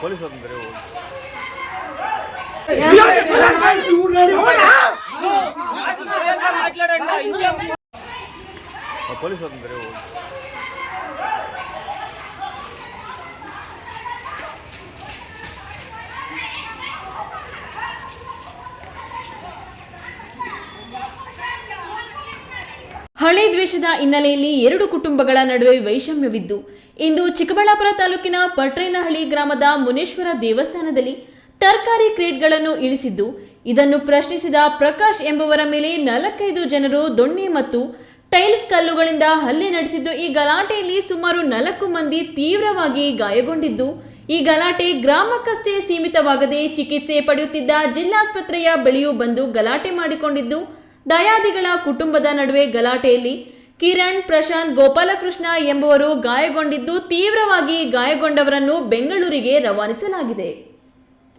Police வந்து தெரியும் போలీస్ అవుతుంది ಹಳೆ ದ್ವೇಷದ ಹಿನ್ನೆಲೆಯಲ್ಲಿ ಎರಡು ಕುಟುಂಬಗಳ ನಡುವೆ ವೈಷಮ್ಯವಿದ್ದು, ಇಂದು ಚಿಕ್ಕಬಳ್ಳಾಪುರ ತಾಲೂಕಿನ ಪಟ್ರೇನಹಳ್ಳಿ ಗ್ರಾಮದ ಮುನೇಶ್ವರ ದೇವಸ್ಥಾನದಲ್ಲಿ ತರಕಾರಿ ಕ್ರೇಟ್ಗಳನ್ನು ಇಳಿಸಿದ್ದು, ಇದನ್ನು ಪ್ರಶ್ನಿಸಿದ ಪ್ರಕಾಶ್ ಎಂಬುವರ ಮೇಲೆ ನಾಲ್ಕೈದು ಜನರು ದೊಣ್ಣೆ ಮತ್ತು ಟೈಲ್ಸ್ ಕಲ್ಲುಗಳಿಂದ ಹಲ್ಲೆ ನಡೆಸಿದ್ದು, ಈ ಗಲಾಟೆಯಲ್ಲಿ ಸುಮಾರು ನಾಲ್ಕು ಮಂದಿ ತೀವ್ರವಾಗಿ ಗಾಯಗೊಂಡಿದ್ದು, ಈ ಗಲಾಟೆ ಗ್ರಾಮಕ್ಕಷ್ಟೇ ಸೀಮಿತವಾಗದೆ ಚಿಕಿತ್ಸೆ ಪಡೆಯುತ್ತಿದ್ದ ಜಿಲ್ಲಾಸ್ಪತ್ರೆಯ ಬಳಿಯೂ ಬಂದು ಗಲಾಟೆ ಮಾಡಿಕೊಂಡಿದ್ದು ದಯಾದಿಗಳ ಕುಟುಂಬದ ನಡುವೆ ಗಲಾಟೆಯಲ್ಲಿ ಕಿರಣ್ ಪ್ರಶಾಂತ್ ಗೋಪಾಲಕೃಷ್ಣ ಎಂಬುವರು ಗಾಯಗೊಂಡಿದ್ದು ತೀವ್ರವಾಗಿ ಗಾಯಗೊಂಡವರನ್ನು ಬೆಂಗಳೂರಿಗೆ ರವಾನಿಸಲಾಗಿದೆ.